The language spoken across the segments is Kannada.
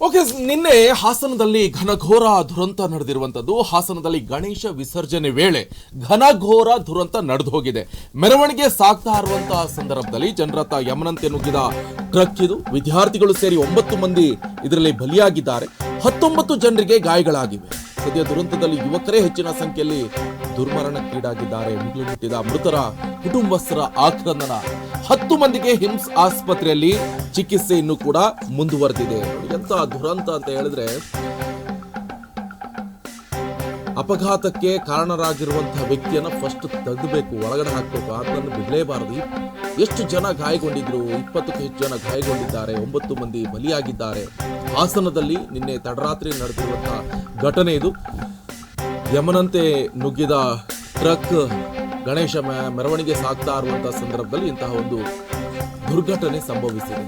ಓಕೆ ನಿನ್ನೆ ಹಾಸನದಲ್ಲಿ ಘನಘೋರ ದುರಂತ ನಡೆದಿರುವಂತದ್ದು. ಹಾಸನದಲ್ಲಿ ಗಣೇಶ ವಿಸರ್ಜನೆ ವೇಳೆ ಘನಘೋರ ದುರಂತ ನಡೆದು ಹೋಗಿದೆ ಮೆರವಣಿಗೆ ಸಾಗ್ತಾ ಇರುವಂತಹ ಸಂದರ್ಭದಲ್ಲಿ ಜನರತ್ತ ಯಮನಂತೆ ನುಗ್ಗಿದ ಟ್ರಕ್ ಇದು. ವಿದ್ಯಾರ್ಥಿಗಳು ಸೇರಿ ಒಂಬತ್ತು ಮಂದಿ ಇದರಲ್ಲಿ ಬಲಿಯಾಗಿದ್ದಾರೆ. ಹತ್ತೊಂಬತ್ತು ಜನರಿಗೆ ಗಾಯಗಳಾಗಿವೆ. ಸದ್ಯ ದುರಂತದಲ್ಲಿ ಯುವಕರೇ ಹೆಚ್ಚಿನ ಸಂಖ್ಯೆಯಲ್ಲಿ ದುರ್ಮರಣಕ್ಕೀಡಾಗಿದ್ದಾರೆ ಮುಗಿಲು ಮುಟ್ಟಿದ ಮೃತರ ಕುಟುಂಬಸ್ಥರ ಆಕ್ರಂದನ. ಹತ್ತು ಮಂದಿಗೆ ಹಿಮ್ಸ್ ಆಸ್ಪತ್ರೆಯಲ್ಲಿ ಚಿಕಿತ್ಸೆ ಇನ್ನೂ ಕೂಡ ಮುಂದುವರೆದಿದೆ. ಎಂತ ದುರಂತ ಅಂತ ಹೇಳಿದ್ರೆ ಅಪಘಾತಕ್ಕೆ ಕಾರಣರಾಗಿರುವಂತಹ ವ್ಯಕ್ತಿಯನ್ನು ಫಸ್ಟ್ ತೆಗೆದಬೇಕು, ಒಳಗಡೆ ಹಾಕಬೇಕು. ಅದನ್ನು ಬಿಡಲೇಬಾರದು ಎಷ್ಟು ಜನ ಗಾಯಗೊಂಡಿದ್ರು? ಇಪ್ಪತ್ತಕ್ಕೂ ಹೆಚ್ಚು ಜನ ಗಾಯಗೊಂಡಿದ್ದಾರೆ. ಒಂಬತ್ತು ಮಂದಿ ಬಲಿಯಾಗಿದ್ದಾರೆ. ಹಾಸನದಲ್ಲಿ ನಿನ್ನೆ ತಡರಾತ್ರಿ ನಡೆದಿರುವಂತಹ ಘಟನೆ ಇದು. ಯಮನಂತೆ ನುಗ್ಗಿದ ಟ್ರಕ್ ಗಣೇಶ ಮೆರವಣಿಗೆ ಸಾಗ್ತಾ ಇರುವಂತಹ ಸಂದರ್ಭದಲ್ಲಿ ಇಂತಹ ಒಂದು ದುರ್ಘಟನೆ ಸಂಭವಿಸಿದೆ.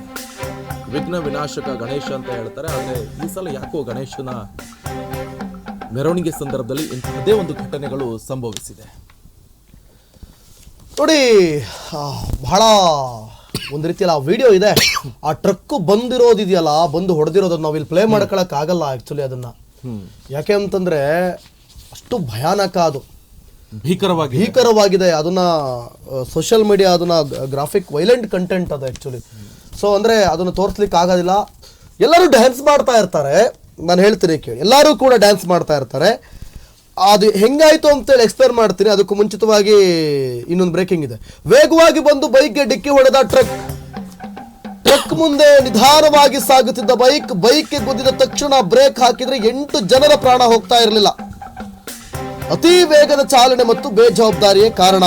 ವಿಘ್ನ ವಿನಾಶಕ ಗಣೇಶ ಅಂತ ಹೇಳ್ತಾರೆ. ಆದರೆ ಈ ಸಲ ಯಾಕೋ ಗಣೇಶನ ಮೆರವಣಿಗೆ ಸಂದರ್ಭದಲ್ಲಿ ಇಂತಹದ್ದೇ ಒಂದು ಘಟನೆಗಳು ಸಂಭವಿಸಿದೆ. ನೋಡಿ ಬಹಳ ಒಂದು ರೀತಿಯಲ್ಲಿ ಆ ವಿಡಿಯೋ ಇದೆ. ಆ ಟ್ರಕ್ ಬಂದಿರೋದಿದೆಯಲ್ಲ ಬಂದು ಹೊಡೆದಿರೋದನ್ನ ನಾವು ಇಲ್ಲಿ ಪ್ಲೇ ಮಾಡ್ಕೊಳಕ್ ಆಗಲ್ಲ ಆಕ್ಚುಲಿ ಅದನ್ನ ಯಾಕೆ ಅಂತಂದ್ರೆ ಅಷ್ಟು ಭಯಾನಕ ಅದು. ಭೀಕರವಾಗಿ ಭೀಕರವಾಗಿದೆ ಅದನ್ನ ಸೋಷಿಯಲ್ ಮೀಡಿಯಾ ಅದನ್ನ ಗ್ರಾಫಿಕ್ ವೈಲೆಂಟ್ ಕಂಟೆಂಟ್ ಅದು ಆಕ್ಚುಲಿ ಸೊ ಅಂದ್ರೆ ಅದನ್ನ ತೋರಿಸ್ಲಿಕ್ಕೆ ಆಗೋದಿಲ್ಲ ಎಲ್ಲರೂ ಡ್ಯಾನ್ಸ್ ಮಾಡ್ತಾ ಇರ್ತಾರೆ. ನಾನು ಹೇಳ್ತೀನಿ ಕೇಳಿ. ಎಲ್ಲರೂ ಕೂಡ ಡ್ಯಾನ್ಸ್ ಮಾಡ್ತಾ ಇರ್ತಾರೆ. ಅದು ಹೆಂಗಾಯಿತು ಅಂತೇಳಿ ಎಕ್ಸ್ಪ್ಲೇನ್ ಮಾಡ್ತೀನಿ. ಅದಕ್ಕೂ ಮುಂಚಿತವಾಗಿ ಇನ್ನೊಂದು ಬ್ರೇಕಿಂಗ್ ಇದೆ. ವೇಗವಾಗಿ ಬಂದು ಬೈಕ್ಗೆ ಡಿಕ್ಕಿ ಹೊಡೆದ ಟ್ರಕ್ ಟ್ರಕ್ ಮುಂದೆ ನಿಧಾನವಾಗಿ ಸಾಗುತ್ತಿದ್ದ ಬೈಕ್ ಬೈಕ್ಗೆ ಗುದ್ದಿದ ತಕ್ಷಣ ಬ್ರೇಕ್ ಹಾಕಿದ್ರೆ ಎಂಟು ಜನರ ಪ್ರಾಣ ಹೋಗ್ತಾ ಇರಲಿಲ್ಲ. ಅತಿ ವೇಗದ ಚಾಲನೆ ಮತ್ತು ಬೇಜವಾಬ್ದಾರಿಯೇ ಕಾರಣ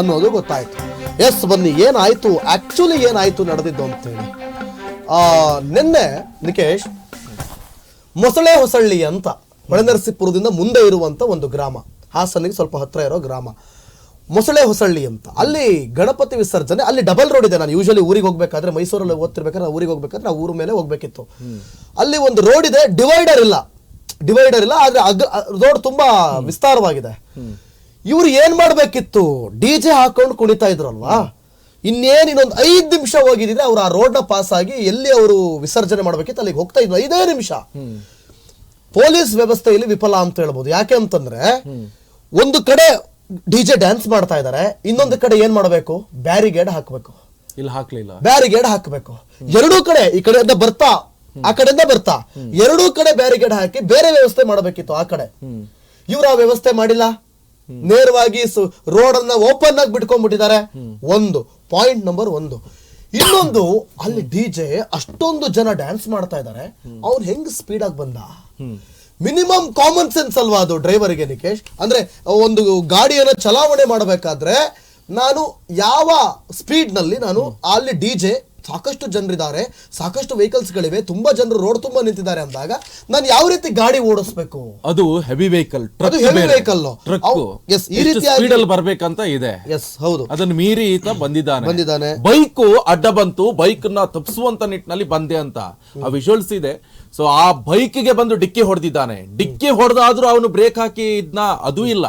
ಅನ್ನೋದು ಗೊತ್ತಾಯ್ತು. ಎಸ್ ಬನ್ನಿ, ಏನಾಯ್ತು? ಆಕ್ಚುಲಿ ಏನಾಯ್ತು ನಡೆದಿದ್ದು ಅಂತೇಳಿ. ನಿನ್ನೆ ನಿಕೇಶ್ ಮೊಸಳೆ ಹೊಸಳ್ಳಿ ಅಂತ ಹೊಳೆನರಸೀಪುರದಿಂದ ಮುಂದೆ ಇರುವಂತ ಒಂದು ಗ್ರಾಮ. ಹಾಸನಿಗೆ ಸ್ವಲ್ಪ ಹತ್ರ ಇರೋ ಗ್ರಾಮ. ಮೊಸಳೆ ಹೊಸಳ್ಳಿ ಅಂತ. ಅಲ್ಲಿ ಗಣಪತಿ ವಿಸರ್ಜನೆ, ಅಲ್ಲಿ ಡಬಲ್ ರೋಡ್ ಇದೆ. ನಾನು ಯೂಶಲಿ ಊರಿಗೆ ಹೋಗ್ಬೇಕಾದ್ರೆ ಮೈಸೂರಲ್ಲಿ ಓದ್ತಿರ್ಬೇಕಾದ್ರೆ ನಾವು ಊರಿಗೆ ಹೋಗ್ಬೇಕಾದ್ರೆ ನಾವು ಊರ ಮೇಲೆ ಹೋಗ್ಬೇಕಿತ್ತು. ಅಲ್ಲಿ ಒಂದು ರೋಡ್ ಇದೆ ಡಿವೈಡರ್ ಇಲ್ಲ. ಡಿವೈಡರ್ ಇಲ್ಲ, ಆದ್ರೆ ರೋಡ್ ತುಂಬಾ ವಿಸ್ತಾರವಾಗಿದೆ. ಇವ್ರು ಏನ್ ಮಾಡ್ಬೇಕಿತ್ತು? ಡಿ ಜೆ ಹಾಕೊಂಡು ಕುಣಿತಾ ಇದ್ರಲ್ವಾ? ಇನ್ನೇನ್ ಇನ್ನೊಂದು ಐದು ನಿಮಿಷ ಹೋಗಿದ್ರೆ ಅವ್ರು ಆ ರೋಡ್ನ ಪಾಸ್ ಆಗಿ ಎಲ್ಲಿ ಅವರು ವಿಸರ್ಜನೆ ಮಾಡ್ಬೇಕಿತ್ತು ಅಲ್ಲಿಗೆ ಹೋಗ್ತಾ ಇದ್ರು ಐದೇ ನಿಮಿಷ. ಪೊಲೀಸ್ ವ್ಯವಸ್ಥೆಯಲ್ಲಿ ವಿಫಲ ಅಂತ ಹೇಳ್ಬೋದು. ಯಾಕೆ ಅಂತಂದ್ರೆ ಒಂದು ಕಡೆ ಡಿ ಜೆ ಡ್ಯಾನ್ಸ್ ಮಾಡ್ತಾ ಇದಾರೆ ಇನ್ನೊಂದು ಕಡೆ ಏನ್ ಮಾಡಬೇಕು? ಬ್ಯಾರಿಗೇಡ್ ಹಾಕಬೇಕು. ಇಲ್ಲಿ ಹಾಕ್ಲಿಲ್ಲ ಬ್ಯಾರಿಗೇಡ್ ಹಾಕಬೇಕು. ಎರಡೂ ಕಡೆ ಈ ಕಡೆಯಿಂದ ಬರ್ತಾ ಆ ಕಡೆಯಿಂದ ಬರ್ತಾ ಎರಡೂ ಕಡೆ ಬ್ಯಾರಿಗೇಡ್ ಹಾಕಿ ಬೇರೆ ವ್ಯವಸ್ಥೆ ಮಾಡಬೇಕಿತ್ತು ಆ ಕಡೆ. ಇವ್ರು ಆ ವ್ಯವಸ್ಥೆ ಮಾಡಿಲ್ಲ? ನೇರವಾಗಿ ರೋಡ್ ಅನ್ನ ಓಪನ್ ಆಗಿ ಬಿಟ್ಕೊಂಡ್ಬಿಟ್ಟಿದ್ದಾರೆ. ಒಂದು, ಪಾಯಿಂಟ್ ನಂಬರ್ ಒಂದು. ಇನ್ನೊಂದು, ಅಲ್ಲಿ ಡಿ ಜೆ ಅಷ್ಟೊಂದು ಜನ ಡ್ಯಾನ್ಸ್ ಮಾಡ್ತಾ ಇದ್ದಾರೆ. ಅವ್ರು ಹೆಂಗ್ ಸ್ಪೀಡ್ ಆಗಿ ಬಂದ? ಮಿನಿಮಮ್ ಕಾಮನ್ ಸೆನ್ಸ್ ಅಲ್ವಾ ಅದು ಡ್ರೈವರ್ಗೆ ನಿಕೇಶ್? ಅಂದ್ರೆ ಒಂದು ಗಾಡಿಯನ್ನು ಚಲಾವಣೆ ಮಾಡಬೇಕಾದ್ರೆ ನಾನು ಯಾವ ಸ್ಪೀಡ್ನಲ್ಲಿ ನಾನು ಅಲ್ಲಿ ಡಿ ಜೆ ಸಾಕಷ್ಟು ಜನರಿದ್ದಾರೆ ಸಾಕಷ್ಟು ವೆಹಿಕಲ್ಸ್ ಗಳಿವೆ ತುಂಬಾ ಜನರು ರೋಡ್ ತುಂಬಾ ನಿಂತಿದ್ದಾರೆ ಅಂದಾಗ ನಾನು ಯಾವ ರೀತಿ ಗಾಡಿ ಓಡಿಸ್ಬೇಕು? ಅದು ಹೆವಿ ವೆಹಿಕಲ್ ಅದು ಹೆವಿ. ಟ್ರಕ್ ಅವ್- ಈ ರೀತಿ ಬರ್ಬೇಕಂತ ಇದೆ. ಎಸ್ ಹೌದು. ಅದನ್ನ ಮೀರಿ ಈತ ಬಂದಿದ್ದಾನೆ. ಬಂದಿದ್ದಾನೆ. ಬೈಕ್ ಅಡ್ಡ ಬಂತು ಬೈಕ್ನ ತಪ್ಪಿಸುವಂತ ನಿಟ್ಟಿನಲ್ಲಿ ಬಂದೆ ಅಂತ ಆ ವಿಜುವಲ್ಸ್ ಇದೆ. ಸೊ ಆ ಬೈಕ್ಗೆ ಬಂದು ಡಿಕ್ಕಿ ಹೊಡೆದಿದ್ದಾನೆ. ಡಿಕ್ಕಿ ಹೊಡೆದಾದ್ರೂ ಅವನು ಬ್ರೇಕ್ ಹಾಕಿ ಇದ್ನ ಅದು ಇಲ್ಲ.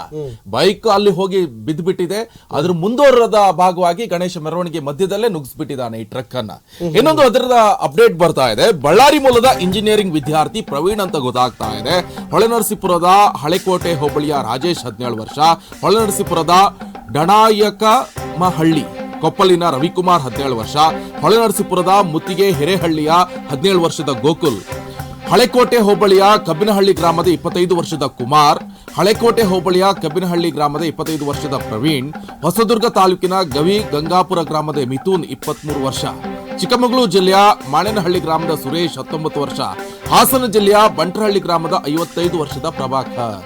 ಬೈಕ್ ಅಲ್ಲಿ ಹೋಗಿ ಬಿದ್ದ್ಬಿಟ್ಟಿದೆ ಅದ್ರ ಮುಂದುವರದ ಭಾಗವಾಗಿ ಗಣೇಶ ಮೆರವಣಿಗೆ ಮಧ್ಯದಲ್ಲೇ ನುಗ್ಸ್ಬಿಟ್ಟಿದ್ದಾನೆ ಈ ಟ್ರಕ್ ಅನ್ನ. ಇನ್ನೊಂದು ಅದರದ ಅಪ್ಡೇಟ್ ಬರ್ತಾ ಇದೆ. ಬಳ್ಳಾರಿ ಮೂಲದ ಇಂಜಿನಿಯರಿಂಗ್ ವಿದ್ಯಾರ್ಥಿ ಪ್ರವೀಣ್ ಅಂತ ಗೊತ್ತಾಗ್ತಾ ಇದೆ. ಹೊಳೆನರಸೀಪುರದ ಹಳೆಕೋಟೆ ಹೋಬಳಿಯ ರಾಜೇಶ್ ಹದಿನೇಳು ವರ್ಷ. ಹೊಳೆನರಸೀಪುರದ ಡಣಾಯಕಮಹಳ್ಳಿ ಕೊಪ್ಪಲಿನ ರವಿಕುಮಾರ್ ಹದಿನೇಳು ವರ್ಷ. ಹೊಳೆನರಸೀಪುರದ ಮುತ್ತಿಗೆ ಹಿರೇಹಳ್ಳಿಯ ಹದಿನೇಳು ವರ್ಷದ ಗೋಕುಲ್ ಹಳೆಕೋಟೆ ಹೋಬಳಿಯ ಕಬ್ಬಿನಹಳ್ಳಿ ಗ್ರಾಮದ ಇಪ್ಪತ್ತೈದು ವರ್ಷದ ಕುಮಾರ್, ಹಳೆಕೋಟೆ ಹೋಬಳಿಯ ಕಬ್ಬಿನಹಳ್ಳಿ ಗ್ರಾಮದ ಇಪ್ಪತ್ತೈದು ವರ್ಷದ ಪ್ರವೀಣ್, ಹೊಸದುರ್ಗ ತಾಲೂಕಿನ ಗವಿ ಗಂಗಾಪುರ ಗ್ರಾಮದ ಮಿಥುನ್ ಇಪ್ಪತ್ಮೂರು ವರ್ಷ. ಚಿಕ್ಕಮಗಳೂರು ಜಿಲ್ಲೆಯ ಮಾಣೇನಹಳ್ಳಿ ಗ್ರಾಮದ ಸುರೇಶ್ ಹತ್ತೊಂಬತ್ತು ವರ್ಷ. ಹಾಸನ ಜಿಲ್ಲೆಯ ಬಂಟರಹಳ್ಳಿ ಗ್ರಾಮದ ಐವತ್ತೈದು ವರ್ಷದ ಪ್ರಭಾಕರ್.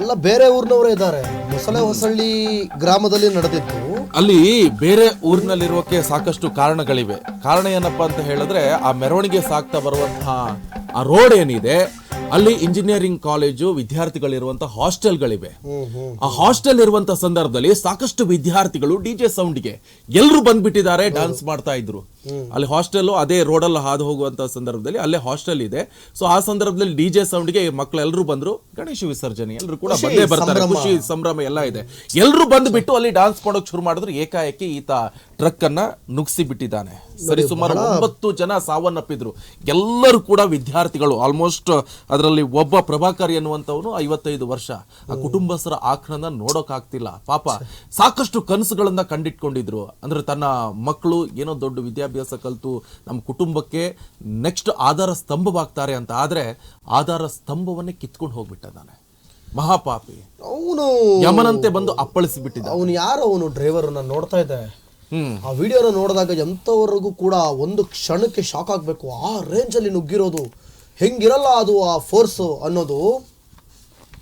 ಎಲ್ಲ ಬೇರೆ ಊರಿನವರೇ ಇದ್ದಾರೆ. ಮೊಸಳೆ ಹೊಸಳ್ಳಿ ಗ್ರಾಮದಲ್ಲಿ ನಡೆದಿದ್ದು ಅಲ್ಲಿ ಬೇರೆ ಊರಿನಲ್ಲಿರೋಕೆ ಸಾಕಷ್ಟು ಕಾರಣಗಳಿವೆ. ಕಾರಣ ಏನಪ್ಪಾ ಅಂತ ಹೇಳಿದ್ರೆ, ಆ ಮೆರವಣಿಗೆ ಸಾಕ್ತಾ ಬರುವಂತಹ ಆ ರೋಡ್ ಏನಿದೆ ಅಲ್ಲಿ ಇಂಜಿನಿಯರಿಂಗ್ ಕಾಲೇಜು ವಿದ್ಯಾರ್ಥಿಗಳಿರುವಂತಹ ಹಾಸ್ಟೆಲ್ಗಳಿವೆ. ಆ ಹಾಸ್ಟೆಲ್ ಇರುವಂತ ಸಂದರ್ಭದಲ್ಲಿ ಸಾಕಷ್ಟು ವಿದ್ಯಾರ್ಥಿಗಳು ಡಿಜೆ ಸೌಂಡ್ಗೆ ಎಲ್ಲರೂ ಬಂದ್ಬಿಟ್ಟಿದ್ದಾರೆ ಡ್ಯಾನ್ಸ್ ಮಾಡ್ತಾ ಇದ್ರು. ಅಲ್ಲಿ ಹಾಸ್ಟೆಲ್ ಅದೇ ರೋಡಲ್ಲಿ ಹಾದು ಹೋಗುವಂತ ಸಂದರ್ಭದಲ್ಲಿ ಅಲ್ಲೇ ಹಾಸ್ಟೆಲ್ ಇದೆ. ಸೊ ಆ ಸಂದರ್ಭದಲ್ಲಿ ಡಿಜೆ ಸೌಂಡ್ಗೆ ಮಕ್ಕಳು ಎಲ್ಲರೂ ಬಂದ್ರು ಗಣೇಶ ವಿಸರ್ಜನೆ ಎಲ್ಲರೂ ಕೂಡ ಬಂದೇ ಬರ್ತಾರೆ. ಖುಷಿ ಸಂಭ್ರಮ ಎಲ್ಲ ಇದೆ. ಎಲ್ಲರೂ ಬಂದ್ಬಿಟ್ಟು ಅಲ್ಲಿ ಡಾನ್ಸ್ ಮಾಡೋಕೆ ಶುರು ಮಾಡಿದ್ರು ಏಕಾಏಕಿ ಈತ ಟ್ರಕ್ ಅನ್ನ ನುಗ್ಸಿ ಬಿಟ್ಟಿದ್ದಾನೆ ಸರಿಸುಮಾರು ಒಂಬತ್ತು ಜನ ಸಾವನ್ನಪ್ಪಿದ್ರು. ಎಲ್ಲರೂ ಕೂಡ ವಿದ್ಯಾರ್ಥಿಗಳು ಆಲ್ಮೋಸ್ಟ್ ಅದರಲ್ಲಿ ಒಬ್ಬ ಪ್ರಭಾಕರ್ ಎನ್ನುವಂಥವನು ಐವತ್ತೈದು ವರ್ಷ. ಆ ಕುಟುಂಬಸ್ಥರ ಆಕ್ರನ ನೋಡೋಕಾಗ್ತಿಲ್ಲ. ಪಾಪ ಸಾಕಷ್ಟು ಕನಸುಗಳನ್ನ ಕಂಡಿಟ್ಕೊಂಡಿದ್ರು. ಅಂದ್ರೆ ತನ್ನ ಮಕ್ಕಳು ಏನೋ ದೊಡ್ಡ ವಿದ್ಯಾಭ್ಯಾಸ ಕಲಿತು ನಮ್ಮ ಕುಟುಂಬಕ್ಕೆ ನೆಕ್ಸ್ಟ್ ಆಧಾರ ಸ್ತಂಭವಾಗ್ತಾರೆ ಅಂತ ಆದ್ರೆ ಆಧಾರ ಸ್ತಂಭವನ್ನೇ ಕಿತ್ಕೊಂಡು ಹೋಗ್ಬಿಟ್ಟಿದ್ದಾನೆ ಮಹಾಪಾಪಿ. ಅವನು ಯಮನಂತೆ ಬಂದು ಅಪ್ಪಳಿಸಿ ಬಿಟ್ಟಿದ್ದ ಅವನು ಯಾರು? ಅವನು ಡ್ರೈವರ್ ನಾನು ನೋಡ್ತಾ ಇದ್ದೆ ಆ ವಿಡಿಯೋನ ನೋಡಿದಾಗ ಎಂಥವರೆಗೂ ಕೂಡ ಒಂದು ಕ್ಷಣಕ್ಕೆ ಶಾಕ್ ಆಗಬೇಕು. ಆ ರೇಂಜಲ್ಲಿ ನುಗ್ಗಿರೋದು ಹೆಂಗಿರಲ್ಲ ಅದು ಆ ಫೋರ್ಸು ಅನ್ನೋದು.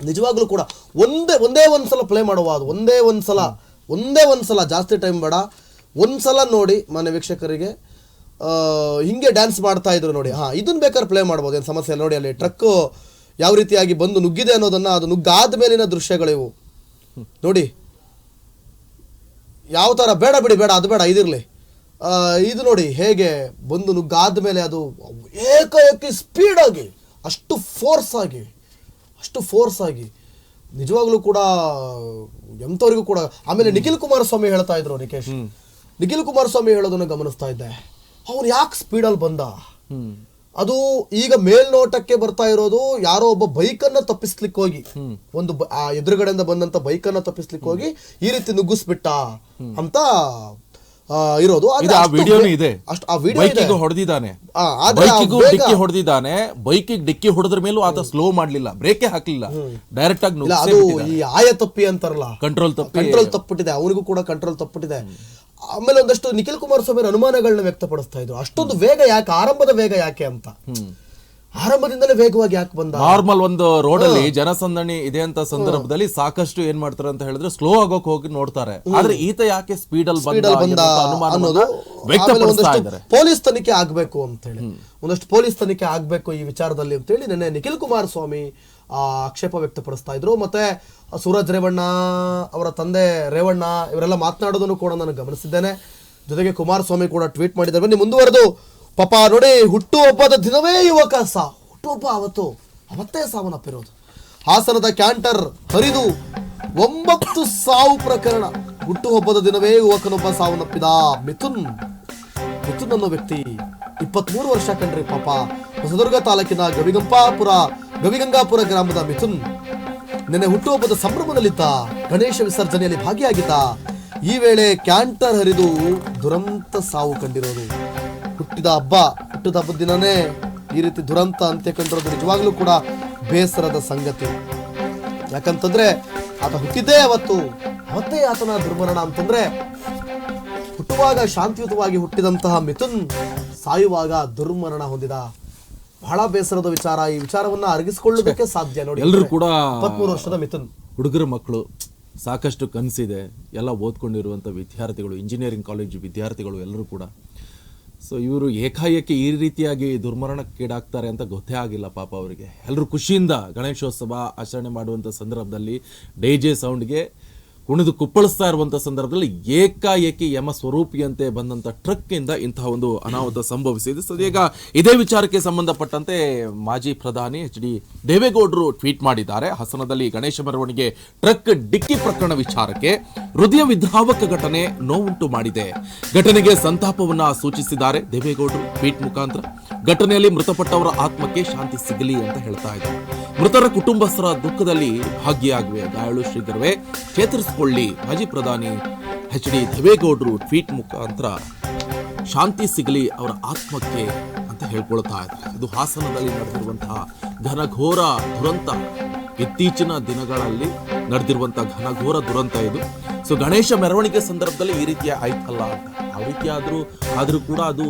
ನಿಜವಾಗ್ಲೂ ಕೂಡ ಒಂದೇ ಒಂದೇ ಒಂದ್ಸಲ ಪ್ಲೇ ಮಾಡುವ ಅದು. ಒಂದೇ ಸಲ ಒಂದೇ ಒಂದ್ಸಲ ಜಾಸ್ತಿ ಟೈಮ್ ಬೇಡ. ಒಂದ್ಸಲ ನೋಡಿ ಮನೆ ವೀಕ್ಷಕರಿಗೆ. ಹಿಂಗೆ ಡ್ಯಾನ್ಸ್ ಮಾಡ್ತಾ ಇದ್ರು ನೋಡಿ. ಹಾ ಇದನ್ನ ಬೇಕಾದ್ರೆ ಪ್ಲೇ ಮಾಡ್ಬೋದು. ಏನು ಸಮಸ್ಯೆ ನೋಡಿ ಅಲ್ಲಿ. ಟ್ರಕ್ ಯಾವ ರೀತಿಯಾಗಿ ಬಂದು ನುಗ್ಗಿದೆ ಅನ್ನೋದನ್ನ ಅದು ನುಗ್ಗಾದ ಮೇಲಿನ ದೃಶ್ಯಗಳಿವು. ನೋಡಿ. ಯಾವ ಥರ ಬೇಡ ಬಿಡಿ ಬೇಡ ಅದು ಬೇಡ ಇದಿರಲಿ. ಇದು ನೋಡಿ ಹೇಗೆ ಬಂದು ನುಗ್ಗಾದ ಮೇಲೆ ಅದು ಏಕಾಏಕಿ ಸ್ಪೀಡಾಗಿ ಅಷ್ಟು ಫೋರ್ಸ್ ಆಗಿ ಅಷ್ಟು ಫೋರ್ಸ್ ಆಗಿ ನಿಜವಾಗ್ಲೂ ಕೂಡ ಎಂಥವ್ರಿಗೂ ಕೂಡ ಆಮೇಲೆ ನಿಖಿಲ್ ಕುಮಾರಸ್ವಾಮಿ ಹೇಳ್ತಾ ಇದ್ರು ನಿಕೇಶ್ ನಿಖಿಲ್ ಕುಮಾರಸ್ವಾಮಿ ಹೇಳೋದನ್ನು ಗಮನಿಸ್ತಾ ಇದ್ದೆ. ಅವನು ಯಾಕೆ ಸ್ಪೀಡಲ್ಲಿ ಬಂದ? ಅದು ಈಗ ಮೇಲ್ನೋಟಕ್ಕೆ ಬರ್ತಾ ಇರೋದು ಯಾರೋ ಒಬ್ಬ ಬೈಕನ್ನ ತಪ್ಪಿಸ್ಲಿಕ್ಕೆ ಹೋಗಿ. ಒಂದು ಆ ಎದುರುಗಡೆಯಿಂದ ಬಂದಂತ ಬೈಕನ್ನ ತಪ್ಪಿಸ್ಲಿಕ್ಕೆ ಹೋಗಿ ಈ ರೀತಿ ನುಗ್ಗಿಸ್ಬಿಟ್ಟ ಅಂತ ಇರೋದು. ಇದು ಆ ಅಷ್ಟು ವಿಡಿಯೋನು ಇದೆ. ಅಷ್ಟು ಆ ವಿಡಿಯೋ ಹೊಡೆದಿದ್ದಾನೆ. ಡಿಕ್ಕಿ ಹೊಡೆದಿದ್ದಾನೆ. ಬೈಕಿಗೆ ಡಿಕ್ಕಿ ಹೊಡೆದ್ರ ಮೇಲೂ ಆತ ಸ್ಲೋ ಮಾಡ್ಲಿಲ್ಲ. ಬ್ರೇಕೇ ಹಾಕ್ಲಿಲ್ಲ. ಡೈರೆಕ್ಟ್ ಆಗಿ ಅದು ಈ ಆಯ ತಪ್ಪಿ ಅಂತಾರಲ್ಲ. ಕಂಟ್ರೋಲ್ ತಪ್ಪಿ ಕಂಟ್ರೋಲ್ ತಪ್ಪಿಟ್ಟಿದೆ. ಅವನಿಗೂ ಕೂಡ ಕಂಟ್ರೋಲ್ ತಪ್ಪಿಟ್ಟಿದೆ. ಆಮೇಲೆ ಒಂದಷ್ಟು ನಿಖಿಲ್ ಕುಮಾರಸ್ವಾಮಿ ಅನುಮಾನಗಳನ್ನ ವ್ಯಕ್ತಪಡಿಸ್ತಾ ಇದ್ರು. ಅಷ್ಟೊಂದು ವೇಗ ಯಾಕೆ ಆರಂಭದ ವೇಗ ಯಾಕೆ ಅಂತ. ಆರಂಭದಿಂದಲೇ ವೇಗವಾಗಿ ಯಾಕೆ ಬಂದ? ನಾರ್ಮಲ್ ಒಂದು ರೋಡ್ ಅಲ್ಲಿ ಜನಸಂದಣಿ ಇದೆ ಅಂತ ಸಂದರ್ಭದಲ್ಲಿ ಸಾಕಷ್ಟು ಏನ್ ಮಾಡ್ತಾರೆ ಅಂತ ಹೇಳಿದ್ರೆ ಸ್ಲೋ ಆಗೋಕ್ ಹೋಗಿ ನೋಡ್ತಾರೆ. ಆದ್ರೆ ಈತ ಯಾಕೆ ಸ್ಪೀಡ್ ಅಲ್ಲಿ ಬಂದ ಅನ್ನೋದು ಒಂದಷ್ಟು ಪೊಲೀಸ್ ತನಿಖೆ ಆಗ್ಬೇಕು ಅಂತ ಹೇಳಿ. ಒಂದಷ್ಟು ಪೊಲೀಸ್ ತನಿಖೆ ಆಗ್ಬೇಕು ಈ ವಿಚಾರದಲ್ಲಿ ಅಂತ ಹೇಳಿ ನಿನ್ನೆ ನಿಖಿಲ್ ಕುಮಾರಸ್ವಾಮಿ ಆಕ್ಷೇಪ ವ್ಯಕ್ತಪಡಿಸ್ತಾ ಇದ್ರು. ಮತ್ತೆ ಸೂರಜ್ ರೇವಣ್ಣ ಅವರ ತಂದೆ ರೇವಣ್ಣ ಇವರೆಲ್ಲ ಮಾತನಾಡೋದನ್ನು ಕೂಡ ನಾನು ಗಮನಿಸಿದ್ದೇನೆ. ಜೊತೆಗೆ ಕುಮಾರಸ್ವಾಮಿ ಕೂಡ ಟ್ವೀಟ್ ಮಾಡಿದ್ದಾರೆ. ಬನ್ನಿ, ಮುಂದುವರೆದು. ಪಾಪ, ನೋಡಿ, ಹುಟ್ಟುಹಬ್ಬದ ದಿನವೇ ಯುವಕ ಸಾ. ಹುಟ್ಟುಹಬ್ಬ ಅವತ್ತು ಅವತ್ತೇ ಸಾವನ್ನಪ್ಪಿರೋದು. ಹಾಸನದ ಕ್ಯಾಂಟರ್ ಹರಿದು ಒಂಬತ್ತು ಸಾವು ಪ್ರಕರಣ. ಹುಟ್ಟುಹಬ್ಬದ ದಿನವೇ ಯುವಕನೊಬ್ಬ ಸಾವನ್ನಪ್ಪಿದ. ಮಿಥುನ್. ಮಿಥುನ್ ಅನ್ನೋ ವ್ಯಕ್ತಿ ಇಪ್ಪತ್ಮೂರು ವರ್ಷ ಕಣ್ರಿ ಪಾಪ. ಹೊಸದುರ್ಗ ತಾಲೂಕಿನ ಗವಿಗಂಪಾಪುರ ಗವಿಗಂಗಾಪುರ ಗ್ರಾಮದ ಮಿಥುನ್, ನಿನ್ನೆ ಹುಟ್ಟುಹಬ್ಬದ ಸಂಭ್ರಮದಲ್ಲಿದ್ದ ಗಣೇಶ ವಿಸರ್ಜನೆಯಲ್ಲಿ ಭಾಗಿಯಾಗಿದ್ದ ಈ ವೇಳೆ ಕ್ಯಾಂಟರ್ ಹರಿದು ದುರಂತ ಸಾವು ಕಂಡಿರೋದು. ಹುಟ್ಟಿದ ಹಬ್ಬ, ಹುಟ್ಟಿದ ಹಬ್ಬದ ದಿನನೇ ಈ ರೀತಿ ದುರಂತ ಅಂತ್ಯ ಕಂಡಿರೋದು ನಿಜವಾಗ್ಲೂ ಕೂಡ ಬೇಸರದ ಸಂಗತಿ. ಯಾಕಂತಂದ್ರೆ, ಆತ ಹುಟ್ಟಿದ್ದೇ ಅವತ್ತು ಅವತ್ತೇ ಆತನ ದುರ್ಮರಣ ಅಂತಂದ್ರೆ, ಹುಟ್ಟುವಾಗ ಶಾಂತಿಯುತವಾಗಿ ಹುಟ್ಟಿದಂತಹ ಮಿಥುನ್ ಸಾಯುವಾಗ ದುರ್ಮರಣ ಹೊಂದಿದ ಬಹಳ ಬೇಸರದ ವಿಚಾರ. ಈ ವಿಚಾರವನ್ನ ಅರಗಿಸಿಕೊಳ್ಳುವುದಕ್ಕೆ ಸಾಧ್ಯ ನೋಡಿ. ಎಲ್ಲರೂ ಕೂಡ ಇಪ್ಪತ್ಮೂರು ವರ್ಷದ ಮಿಥುನ್. ಹುಡುಗರ ಮಕ್ಕಳು ಸಾಕಷ್ಟು ಕನಸಿದೆ. ಎಲ್ಲ ಓದ್ಕೊಂಡಿರುವಂಥ ವಿದ್ಯಾರ್ಥಿಗಳು ಇಂಜಿನಿಯರಿಂಗ್ ಕಾಲೇಜು ವಿದ್ಯಾರ್ಥಿಗಳು ಎಲ್ಲರೂ ಕೂಡ. ಸೊ ಇವರು ಏಕಾಏಕಿ ಈ ರೀತಿಯಾಗಿ ದುರ್ಮರಣಕ್ಕೀಡಾಗ್ತಾರೆ ಅಂತ ಗೊತ್ತೇ ಆಗಿಲ್ಲ ಪಾಪ ಅವರಿಗೆ. ಎಲ್ಲರೂ ಖುಷಿಯಿಂದ ಗಣೇಶೋತ್ಸವ ಆಚರಣೆ ಮಾಡುವಂಥ ಸಂದರ್ಭದಲ್ಲಿ ಡೇಜೆ ಸೌಂಡ್ಗೆ ಕುಣಿದು ಕುಪ್ಪಳಿಸ್ತಾ ಇರುವಂಥ ಸಂದರ್ಭದಲ್ಲಿ ಏಕಾಏಕಿ ಯಮ ಸ್ವರೂಪಿಯಂತೆ ಬಂದಂಥ ಇಂದ ಇಂತಹ ಒಂದು ಅನಾಹುತ ಸಂಭವಿಸಿದೆ. ಸದ್ಯಗ ಇದೇ ವಿಚಾರಕ್ಕೆ ಸಂಬಂಧಪಟ್ಟಂತೆ ಮಾಜಿ ಪ್ರಧಾನಿ ಎಚ್ ಡಿ ದೇವೇಗೌಡರು ಟ್ವೀಟ್ ಮಾಡಿದ್ದಾರೆ. ಹಾಸನದಲ್ಲಿ ಗಣೇಶ ಮೆರವಣಿಗೆ ಟ್ರಕ್ ಡಿಕ್ಕಿ ಪ್ರಕರಣ ವಿಚಾರಕ್ಕೆ ಹೃದಯ ವಿದ್ರಾವಕ ಘಟನೆ ನೋವುಂಟು ಮಾಡಿದೆ. ಘಟನೆಗೆ ಸಂತಾಪವನ್ನ ಸೂಚಿಸಿದ್ದಾರೆ ದೇವೇಗೌಡರು. ಟ್ವೀಟ್ ಮುಖಾಂತರ ಘಟನೆಯಲ್ಲಿ ಮೃತಪಟ್ಟವರ ಆತ್ಮಕ್ಕೆ ಶಾಂತಿ ಸಿಗಲಿ ಅಂತ ಹೇಳ್ತಾ ಇದ್ದಾರೆ. ಮೃತರ ಕುಟುಂಬಸ್ಥರ ದುಃಖದಲ್ಲಿ ಭಾಗಿಯಾಗುವೆ. ಗಾಯಾಳು ಶೀಘ್ರವೇ ಚೇತರಿಸಿಕೊಳ್ಳಿ. ಮಾಜಿ ಪ್ರಧಾನಿ ಎಚ್ ಡಿ ದೇವೇಗೌಡರು ಟ್ವೀಟ್ ಮುಖಾಂತರ ಶಾಂತಿ ಸಿಗಲಿ, ಅವರ ಆತ್ಮಕ್ಕೆ ಅಂತ ಹೇಳ್ಕೊಳ್ತಾ ಇದ್ದಾರೆ. ಇದು ಹಾಸನದಲ್ಲಿ ನಡೆದಿರುವಂತಹ ಘನಘೋರ ದುರಂತ. ಇತ್ತೀಚಿನ ದಿನಗಳಲ್ಲಿ ನಡೆದಿರುವಂತಹ ಘನಘೋರ ದುರಂತ ಇದು. ಸೊ, ಗಣೇಶ ಮೆರವಣಿಗೆ ಸಂದರ್ಭದಲ್ಲಿ ಈ ರೀತಿಯ ಆಯ್ತಲ್ಲ ಅಂತ. ಯಾವ ರೀತಿ ಆದರೂ ಆದರೂ ಕೂಡ ಅದು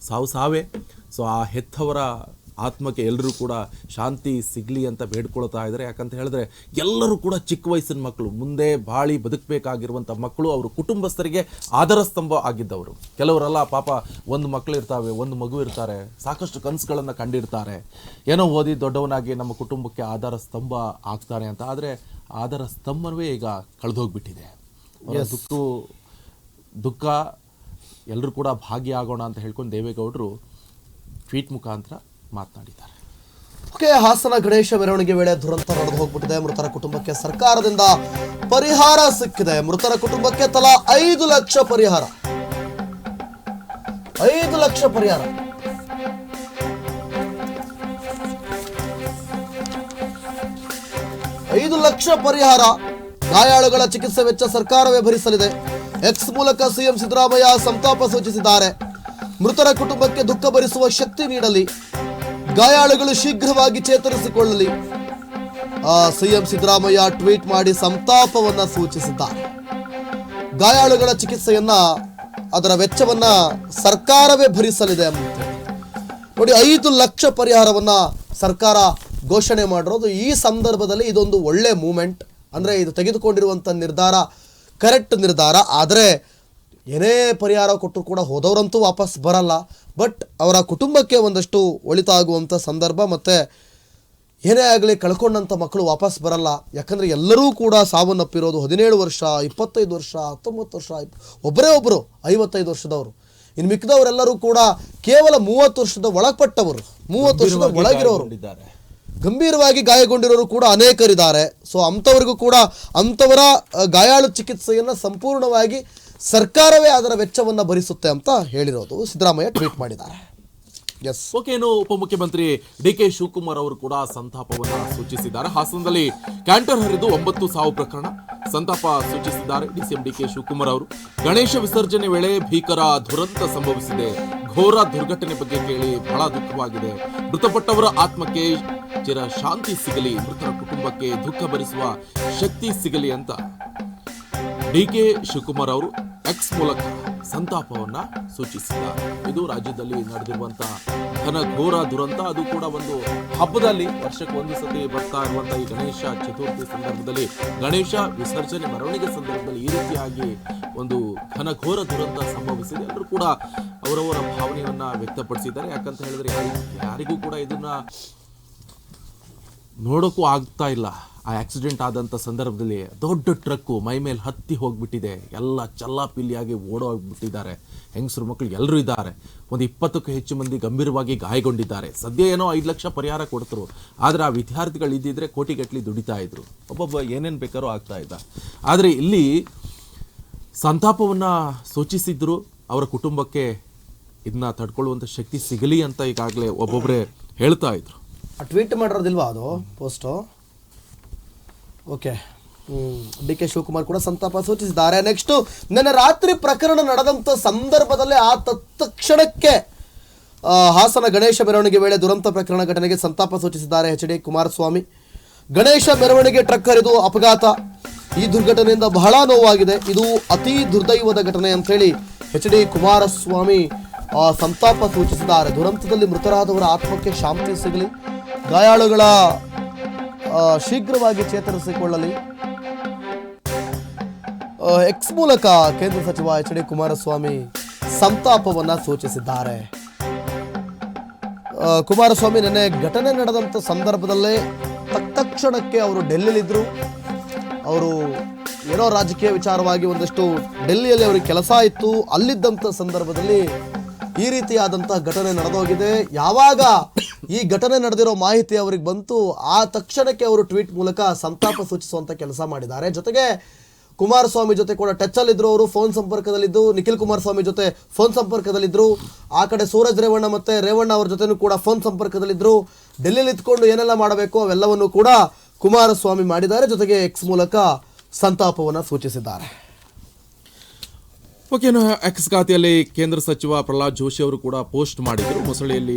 ಸಾವು ಸಾವೇ. ಸೊ, ಆ ಹೆತ್ತವರ ಆತ್ಮಕ್ಕೆ ಎಲ್ಲರೂ ಕೂಡ ಶಾಂತಿ ಸಿಗಲಿ ಅಂತ ಬೇಡ್ಕೊಳ್ತಾ ಇದ್ದಾರೆ. ಯಾಕಂತ ಹೇಳಿದ್ರೆ ಎಲ್ಲರೂ ಕೂಡ ಚಿಕ್ಕ ವಯಸ್ಸಿನ ಮಕ್ಕಳು ಮುಂದೆ ಬಾಳಿ ಬದುಕಬೇಕಾಗಿರುವಂಥ ಮಕ್ಕಳು ಅವರು ಕುಟುಂಬಸ್ಥರಿಗೆ ಆಧಾರ ಸ್ತಂಭ ಆಗಿದ್ದವರು. ಕೆಲವರೆಲ್ಲ ಪಾಪ ಒಂದು ಮಕ್ಕಳು ಇರ್ತಾವೆ ಒಂದು ಮಗು ಇರ್ತಾರೆ ಸಾಕಷ್ಟು ಕನಸುಗಳನ್ನು ಕಂಡಿರ್ತಾರೆ. ಏನೋ ಓದಿ ದೊಡ್ಡವನಾಗಿ ನಮ್ಮ ಕುಟುಂಬಕ್ಕೆ ಆಧಾರ ಸ್ತಂಭ ಆಗ್ತಾನೆ ಅಂತ. ಆದರೆ ಆಧಾರ ಸ್ತಂಭವೇ ಈಗ ಕಳೆದೋಗ್ಬಿಟ್ಟಿದೆ. ದುಃಖ ದುಃಖ ಎಲ್ಲರೂ ಕೂಡ ಭಾಗಿಯಾಗೋಣ ಅಂತ ಹೇಳ್ಕೊಂಡು ದೇವೇಗೌಡರು ಟ್ವೀಟ್ ಮುಖಾಂತರ ಮಾತನಾಡಿದ್ದಾರೆ. ಓಕೆ, ಹಾಸನ ಗಣೇಶ ಮೆರವಣಿಗೆ ವೇಳೆ ದುರಂತ ನಡೆದು ಹೋಗ್ಬಿಟ್ಟಿದೆ. ಮೃತರ ಕುಟುಂಬಕ್ಕೆ ಸರ್ಕಾರದಿಂದ ಪರಿಹಾರ ಸಿಕ್ಕಿದೆ. ಮೃತರ ಕುಟುಂಬಕ್ಕೆ ತಲಾ ಐದು ಲಕ್ಷ ಪರಿಹಾರ. ಐದು ಲಕ್ಷ ಪರಿಹಾರ. ಐದು ಲಕ್ಷ ಪರಿಹಾರ. ಗಾಯಾಳುಗಳ ಚಿಕಿತ್ಸೆ ವೆಚ್ಚ ಸರ್ಕಾರವೇ ಭರಿಸಲಿದೆ. ಎಕ್ಸ್ ಮೂಲಕ ಸಿಎಂ ಸಿದ್ದರಾಮಯ್ಯ ಸಂತಾಪ ಸೂಚಿಸಿದ್ದಾರೆ. ಮೃತರ ಕುಟುಂಬಕ್ಕೆ ದುಃಖ ಭರಿಸುವ ಶಕ್ತಿ ನೀಡಲಿ. ಗಾಯಾಳುಗಳು ಶೀಘ್ರವಾಗಿ ಚೇತರಿಸಿಕೊಳ್ಳಲಿ. ಆ, ಸಿಎಂ ಸಿದ್ದರಾಮಯ್ಯ ಟ್ವೀಟ್ ಮಾಡಿ ಸಂತಾಪವನ್ನ ಸೂಚಿಸಿದ್ದಾರೆ. ಗಾಯಾಳುಗಳ ಚಿಕಿತ್ಸೆಯನ್ನ ಅದರ ವೆಚ್ಚವನ್ನ ಸರ್ಕಾರವೇ ಭರಿಸಲಿದೆ ಅಂತ. ನೋಡಿ ಐದು ಲಕ್ಷ ಪರಿಹಾರವನ್ನ ಸರ್ಕಾರ ಘೋಷಣೆ ಮಾಡಿರೋದು. ಈ ಸಂದರ್ಭದಲ್ಲಿ ಇದೊಂದು ಒಳ್ಳೆ ಮೂಮೆಂಟ್. ಅಂದ್ರೆ ಇದು ತೆಗೆದುಕೊಂಡಿರುವಂತ ನಿರ್ಧಾರ ಕರೆಕ್ಟ್ ನಿರ್ಧಾರ. ಆದರೆ ಏನೇ ಪರಿಹಾರ ಕೊಟ್ಟರು ಕೂಡ ಹೋದವರಂತೂ ವಾಪಸ್ ಬರಲ್ಲ. ಬಟ್ ಅವರ ಕುಟುಂಬಕ್ಕೆ ಒಂದಷ್ಟು ಒಳಿತಾಗುವಂಥ ಸಂದರ್ಭ ಮತ್ತು ಏನೇ ಆಗಲಿ ಕಳ್ಕೊಂಡಂಥ ಮಕ್ಕಳು ವಾಪಸ್ ಬರಲ್ಲ. ಯಾಕಂದರೆ ಎಲ್ಲರೂ ಕೂಡ ಸಾವನ್ನಪ್ಪಿರೋದು ಹದಿನೇಳು ವರ್ಷ ಇಪ್ಪತ್ತೈದು ವರ್ಷ ಹತ್ತೊಂಬತ್ತು ವರ್ಷ ಒಬ್ಬರೇ ಒಬ್ಬರು ಐವತ್ತೈದು ವರ್ಷದವರು. ಇನ್ನು ಮಿಕ್ಕಿದವರೆಲ್ಲರೂ ಕೂಡ ಕೇವಲ ಮೂವತ್ತು ವರ್ಷದ ಒಳಪಟ್ಟವರು. ಮೂವತ್ತು ವರ್ಷದ ಒಳಗಿರೋರು. ಗಂಭೀರವಾಗಿ ಗಾಯಗೊಂಡಿರೋರು ಕೂಡ ಅನೇಕರಿದ್ದಾರೆ. ಸೊ ಅಂಥವ್ರಿಗೂ ಕೂಡ ಅಂಥವರ ಗಾಯಾಳು ಚಿಕಿತ್ಸೆಯನ್ನು ಸಂಪೂರ್ಣವಾಗಿ ಸರ್ಕಾರವೇ ಅದರ ವೆಚ್ಚವನ್ನು ಭರಿಸುತ್ತೆ ಅಂತ ಹೇಳಿರೋದು ಸಿದ್ದರಾಮಯ್ಯ ಟ್ವೀಟ್ ಮಾಡಿದ್ದಾರೆ. ಎಸ್ ಓಕೆ ಉಪಮುಖ್ಯಮಂತ್ರಿ ಡಿ ಕೆ ಶಿವಕುಮಾರ್ ಅವರು ಕೂಡ ಸಂತಾಪವನ್ನು ಸೂಚಿಸಿದ್ದಾರೆ. ಹಾಸನದಲ್ಲಿ ಕ್ಯಾಂಟರ್ ಹರಿದು ಒಂಬತ್ತು ಸಾವು ಪ್ರಕರಣ ಸಂತಾಪ ಸೂಚಿಸಿದ್ದಾರೆ D DCM D K Shivakumar ಅವರು. ಗಣೇಶ ವಿಸರ್ಜನೆ ವೇಳೆ ಭೀಕರ ದುರಂತ ಸಂಭವಿಸಿದೆ. ಘೋರ ದುರ್ಘಟನೆ ಬಗ್ಗೆ ಕೇಳಿ ಬಹಳ ದುಃಖವಾಗಿದೆ. ಮೃತಪಟ್ಟವರ ಆತ್ಮಕ್ಕೆ ಚಿರ ಶಾಂತಿ ಸಿಗಲಿ, ಮೃತರ ಕುಟುಂಬಕ್ಕೆ ದುಃಖ ಭರಿಸುವ ಶಕ್ತಿ ಸಿಗಲಿ ಅಂತ ಡಿ ಕೆ ಶಿವಕುಮಾರ್ ಅವರು ಎಕ್ಸ್ ಮೂಲಕ ಸಂತಾಪವನ್ನ ಸೂಚಿಸಿದ್ದಾರೆ ಇದು ರಾಜ್ಯದಲ್ಲಿ ನಡೆದಿರುವಂತಹ ಘನಘೋರ ದುರಂತ. ಅದು ಕೂಡ ಒಂದು ಹಬ್ಬದಲ್ಲಿ ವರ್ಷಕ್ಕೆ ಒಂದು ಸತಿ ಬರ್ತಾ ಇರುವಂತಹ ಈ ಗಣೇಶ ಚತುರ್ಥಿ ಸಂದರ್ಭದಲ್ಲಿ. ಗಣೇಶ ವಿಸರ್ಜನೆ ಮೆರವಣಿಗೆ ಸಂದರ್ಭದಲ್ಲಿ ಈ ರೀತಿಯಾಗಿ ಒಂದು ಘನಘೋರ ದುರಂತ ಸಂಭವಿಸಿದೆ. ಎಲ್ಲರೂ ಕೂಡ ಅವರವರ ಭಾವನೆಯನ್ನ ವ್ಯಕ್ತಪಡಿಸಿದ್ದಾರೆ. ಯಾಕಂತ ಹೇಳಿದ್ರೆ ಯಾರಿಗೂ ಕೂಡ ಇದನ್ನ ನೋಡೋಕ್ಕೂ ಆಗ್ತಾ ಇಲ್ಲ. ಆ ಆಕ್ಸಿಡೆಂಟ್ ಆದಂಥ ಸಂದರ್ಭದಲ್ಲಿ ದೊಡ್ಡ ಟ್ರಕ್ಕು ಮೈ ಮೇಲೆ ಹತ್ತಿ ಹೋಗ್ಬಿಟ್ಟಿದೆ. ಎಲ್ಲ ಚಲ್ಲಾಪಿಲ್ಲಿಯಾಗಿ ಓಡೋಗ್ಬಿಟ್ಟಿದ್ದಾರೆ. ಹೆಂಗಸರು ಮಕ್ಕಳು ಎಲ್ಲರೂ ಇದ್ದಾರೆ. ಒಂದು ಇಪ್ಪತ್ತಕ್ಕೂ ಹೆಚ್ಚು ಮಂದಿ ಗಂಭೀರವಾಗಿ ಗಾಯಗೊಂಡಿದ್ದಾರೆ. ಸದ್ಯ ಏನೋ ಐದು ಲಕ್ಷ ಪರಿಹಾರ ಕೊಡ್ತರು. ಆದರೆ ಆ ವಿದ್ಯಾರ್ಥಿಗಳು ಇದ್ದಿದ್ರೆ ಕೋಟಿಗಟ್ಟಲೆ ದುಡಿತಾ ಇದ್ರು. ಒಬ್ಬೊಬ್ಬ ಏನೇನು ಬೇಕಾರೋ ಆಗ್ತಾ ಇದ್ದ. ಆದರೆ ಇಲ್ಲಿ ಸಂತಾಪವನ್ನು ಸೂಚಿಸಿದ್ರು. ಅವರ ಕುಟುಂಬಕ್ಕೆ ಇದನ್ನ ತಡ್ಕೊಳ್ಳುವಂಥ ಶಕ್ತಿ ಸಿಗಲಿ ಅಂತ ಈಗಾಗಲೇ ಒಬ್ಬೊಬ್ಬರೇ ಹೇಳ್ತಾ ಇದ್ರು. ಟ್ವೀಟ್ ಮಾಡಿರೋದಿಲ್ವಾ ಅದು post okay D K Shivakumar ಕೂಡ ಸಂತಾಪ ಸೂಚಿಸಿದ್ದಾರೆ. ನೆಕ್ಸ್ಟ್ ನಿನ್ನೆ ರಾತ್ರಿ ಪ್ರಕರಣ ನಡೆದಂಥ ಸಂದರ್ಭದಲ್ಲೇ ಆ ತತ್ಕ್ಷಣಕ್ಕೆ ಹಾಸನ ಗಣೇಶ ಮೆರವಣಿಗೆ ವೇಳೆ ದುರಂತ ಪ್ರಕರಣ ಘಟನೆಗೆ ಸಂತಾಪ ಸೂಚಿಸಿದ್ದಾರೆ ಎಚ್ ಡಿ ಕುಮಾರಸ್ವಾಮಿ. ಗಣೇಶ ಮೆರವಣಿಗೆ ಟ್ರಕ್ ಹರಿದು ಅಪಘಾತ. ಈ ದುರ್ಘಟನೆಯಿಂದ ಬಹಳ ನೋವಾಗಿದೆ. ಇದು ಅತಿ ದುರ್ದೈವದ ಘಟನೆ ಅಂತೇಳಿ ಎಚ್ ಡಿ ಕುಮಾರಸ್ವಾಮಿ ಸಂತಾಪ ಸೂಚಿಸಿದ್ದಾರೆ. ದುರಂತದಲ್ಲಿ ಮೃತರಾದವರ ಆತ್ಮಕ್ಕೆ ಶಾಂತಿ ಸಿಗಲಿ. ಗಾಯಾಳುಗಳ ಶೀಘ್ರವಾಗಿ ಚೇತರಿಸಿಕೊಳ್ಳಲಿ. ಎಕ್ಸ್ ಮೂಲಕ ಕೇಂದ್ರ ಸಚಿವ ಎಚ್ ಡಿ ಕುಮಾರಸ್ವಾಮಿ ಸಂತಾಪವನ್ನು ಸೂಚಿಸಿದ್ದಾರೆ. ಕುಮಾರಸ್ವಾಮಿ ನಿನ್ನೆ ಘಟನೆ ನಡೆದಂಥ ಸಂದರ್ಭದಲ್ಲೇ ತಕ್ಷಣಕ್ಕೆ ಅವರು ಡೆಲ್ಲಿಲಿದ್ದರು ಅವರು ಏನೋ ರಾಜಕೀಯ ವಿಚಾರವಾಗಿ ಒಂದಷ್ಟು ಡೆಲ್ಲಿಯಲ್ಲಿ ಅವರಿಗೆ ಕೆಲಸ ಇತ್ತು. ಅಲ್ಲಿದ್ದಂಥ ಸಂದರ್ಭದಲ್ಲಿ ಈ ರೀತಿಯಾದಂತಹ ಘಟನೆ ನಡೆದೋಗಿದೆ. ಯಾವಾಗ ಈ ಘಟನೆ ನಡೆದಿರೋ ಮಾಹಿತಿ ಅವರಿಗೆ ಬಂತು, ಆ ತಕ್ಷಣಕ್ಕೆ ಅವರು ಟ್ವೀಟ್ ಮೂಲಕ ಸಂತಾಪ ಸೂಚಿಸುವಂತ ಕೆಲಸ ಮಾಡಿದ್ದಾರೆ. ಜೊತೆಗೆ ಕುಮಾರಸ್ವಾಮಿ ಜೊತೆ ಕೂಡ ಟಚ್ ಅಲ್ಲಿದ್ರು ಅವರು ಫೋನ್ ಸಂಪರ್ಕದಲ್ಲಿದ್ದು, ನಿಖಿಲ್ ಕುಮಾರಸ್ವಾಮಿ ಜೊತೆ ಫೋನ್ ಸಂಪರ್ಕದಲ್ಲಿದ್ದರು ಆ ಕಡೆ ಸೂರಜ್ ರೇವಣ್ಣ ಮತ್ತೆ ರೇವಣ್ಣ ಅವ್ರ ಜೊತೆನೂ ಕೂಡ ಫೋನ್ ಸಂಪರ್ಕದಲ್ಲಿದ್ದರು ಡೆಲ್ಲಿಲಿ ಇದ್ಕೊಂಡು ಏನೆಲ್ಲ ಮಾಡಬೇಕು ಅವೆಲ್ಲವನ್ನು ಕೂಡ ಕುಮಾರಸ್ವಾಮಿ ಮಾಡಿದ್ದಾರೆ. ಜೊತೆಗೆ ಎಕ್ಸ್ ಮೂಲಕ ಸಂತಾಪವನ್ನು ಸೂಚಿಸಿದ್ದಾರೆ. ಓಕೆ, ಇನ್ನು ಎಕ್ಸ್ ಖಾತೆಯಲ್ಲಿ ಕೇಂದ್ರ ಸಚಿವ ಪ್ರಹ್ಲಾದ್ ಜೋಶಿ ಅವರು ಕೂಡ ಪೋಸ್ಟ್ ಮಾಡಿದರು. ಮೊಸಳೆಯಲ್ಲಿ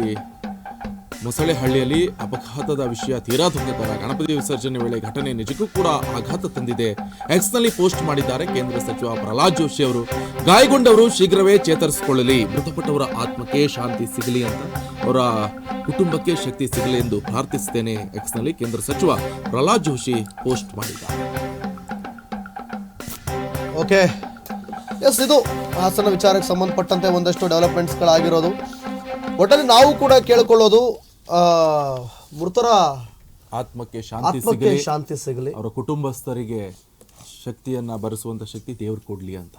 ಮೊಸಳೆ ಹಳ್ಳಿಯಲ್ಲಿ ಅಪಘಾತದ ವಿಷಯ ತೀರಾ ತುಂಬಿದ್ದಾರ ಗಣಪತಿ ವಿಸರ್ಜನೆ ವೇಳೆ ಘಟನೆ ನಿಜಕ್ಕೂ ಕೂಡ ಆಘಾತ ತಂದಿದೆ. ಎಕ್ಸ್ನಲ್ಲಿ ಪೋಸ್ಟ್ ಮಾಡಿದ್ದಾರೆ ಕೇಂದ್ರ ಸಚಿವ ಪ್ರಹ್ಲಾದ್ ಜೋಶಿ ಅವರು. ಗಾಯಗೊಂಡವರು ಶೀಘ್ರವೇ ಚೇತರಿಸಿಕೊಳ್ಳಲಿ. ಮೃತಪಟ್ಟವರ ಆತ್ಮಕ್ಕೆ ಶಾಂತಿ ಸಿಗಲಿ ಅಂತ ಅವರ ಕುಟುಂಬಕ್ಕೆ ಶಕ್ತಿ ಸಿಗಲಿ ಎಂದು ಪ್ರಾರ್ಥಿಸುತ್ತೇನೆ ಎಕ್ಸ್ನಲ್ಲಿ ಕೇಂದ್ರ ಸಚಿವ ಪ್ರಹ್ಲಾದ್ ಜೋಶಿ ಪೋಸ್ಟ್ ಮಾಡಿದ್ದಾರೆ. ಓಕೆ. ಎಸ್ ಇದು ಹಾಸನ ವಿಚಾರಕ್ಕೆ ಸಂಬಂಧಪಟ್ಟಂತೆ ಒಂದಷ್ಟು ಡೆವಲಪ್ಮೆಂಟ್ಸ್ಗಳಾಗಿರೋದು ಒಟ್ಟಲ್ಲಿ ನಾವು ಕೂಡ ಕೇಳ್ಕೊಳ್ಳೋದು ಆ, ಮೃತರ ಆತ್ಮಕ್ಕೆ ಶಾಂತಿ ಆತ್ಮಕ್ಕೆ ಸಿಗಲಿ ಶಾಂತಿ ಸಿಗಲಿ. ಅವರ ಕುಟುಂಬಸ್ಥರಿಗೆ ಶಕ್ತಿಯನ್ನ ಭರಿಸುವಂತ ಶಕ್ತಿ ದೇವ್ರು ಕೊಡ್ಲಿ ಅಂತ.